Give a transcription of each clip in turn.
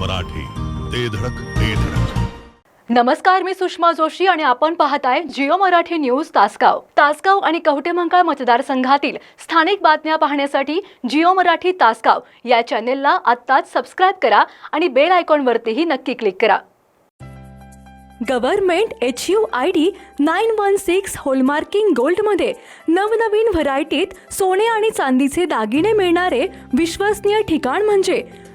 मराठी. ते धडक ते धडक. नमस्कार मी सुषमा जोशी आणि आपण पाहताय जिओ मराठी न्यूज तासगाव. तासगाव आणि कवटेमंकाळ मतदारसंघातील स्थानिक बातम्या पाहण्यासाठी जिओ मराठी तासगाव या चॅनेलला आत्ताच सबस्क्राईब करा आणि बेल आयकॉनवरतीही नक्की क्लिक करा. Government H U I D nine one six hallmarking गोल्डमध्ये नवनवीन व्हरायटीत सोने आणि चांदीचे दागिने मिळणारे विश्वसनीय ठिकाण म्हणजे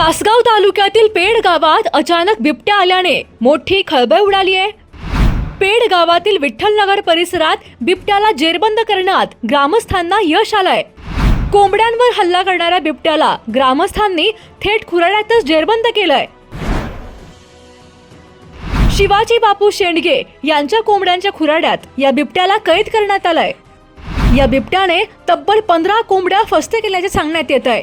तासगाव तालुक्यातील पेड गावात अचानक बिबट्या आल्याने मोठी खळबळ उडाली आहे. पेड गावातील विठ्ठलनगर परिसरात बिबट्याला जेरबंद करण्यात ग्रामस्थांना यश आलंय. कोंबड्यांवर हल्ला करणाऱ्या बिबट्याला ग्रामस्थांनी थेट खुराड्यातच जेरबंद केलंय. शिवाजी बापू शेंडगे यांच्या कोंबड्यांच्या खुराड्यात या बिबट्याला कैद करण्यात आलंय. या बिबट्याने तब्बल पंधरा कोंबड्या फस्त केल्याचे सांगण्यात येत आहे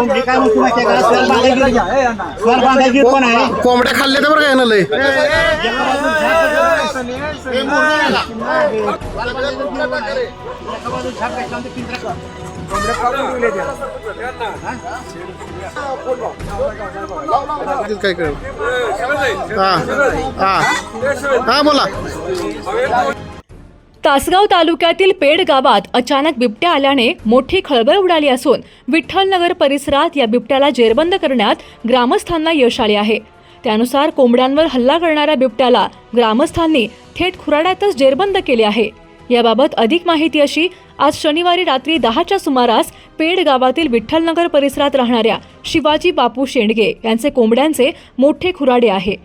मी केला तुम्ही करा की मॅडम. कोंबड्या खाल्ल्या तर बरं काय ना लय काय कळलं हा बोला. तासगाव तालुक्यातील पेड गावात अचानक बिबट्या आल्याने मोठी खळबळ उडाली असून विठ्ठलनगर परिसरात या बिबट्याला जेरबंद करण्यात ग्रामस्थांना यश आले आहे. त्यानुसार कोंबड्यांवर हल्ला करणाऱ्या बिबट्याला ग्रामस्थांनी थेट खुराड्यातच जेरबंद केले आहे. याबाबत अधिक माहिती अशी आज शनिवारी रात्री दहाच्या सुमारास पेड गावातील विठ्ठलनगर परिसरात राहणाऱ्या शिवाजी बापू शेंडगे यांचे कोंबड्यांचे मोठे खुराडे आहे.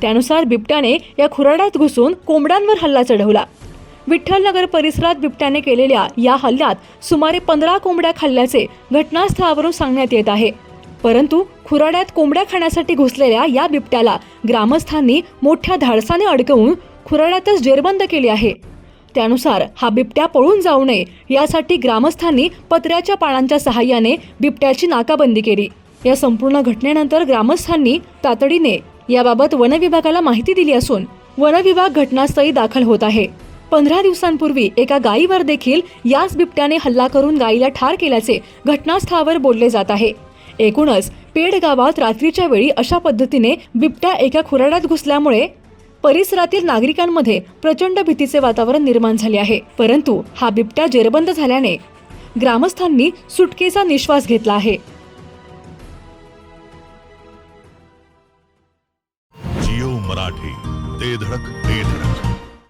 त्यानुसार बिबट्याने या खुराड्यात घुसून कोंबड्यांवर हल्ला चढवला. विठ्ठलनगर परिसरात बिबट्याने केलेल्या या हल्ल्यात सुमारे पंधरा कोंबड्या खाल्ल्याचे घटनास्थळावरून सांगण्यात येत आहे. परंतु खुराड्यात कोंबड्या खाण्यासाठी घुसलेल्या या बिबट्याला ग्रामस्थांनी मोठ्या धाडसाने अडकवून खुराड्यातच जेरबंद केले आहे. त्यानुसार हा बिबट्या पळून जाऊ नये यासाठी ग्रामस्थांनी पत्र्याच्या पानांच्या सहाय्याने बिबट्याची नाकाबंदी केली. या संपूर्ण घटनेनंतर ग्रामस्थांनी तातडीने याबाबत वनविभागाला माहिती दिली असून वनविभाग घटनास्थळी दाखल होत आहे. पंधरा दिवसांपूर्वी एका गायीवर देखील याच बिबट्याने हल्ला करून गायीला ठार केल्याचे घटनास्थळावर बोलले जात आहे. एकूणच पेड गावात रात्रीच्या वेळी अशा पद्धतीने बिबट्या एका खुराड्यात घुसल्यामुळे परिसरातील नागरिकांमध्ये प्रचंड भीतीचे वातावरण निर्माण झाले आहे. परंतु हा बिबट्या जेरबंद झाल्याने ग्रामस्थांनी सुटकेचा निश्वास घेतला आहे. जिओ मराठी ते धडक ते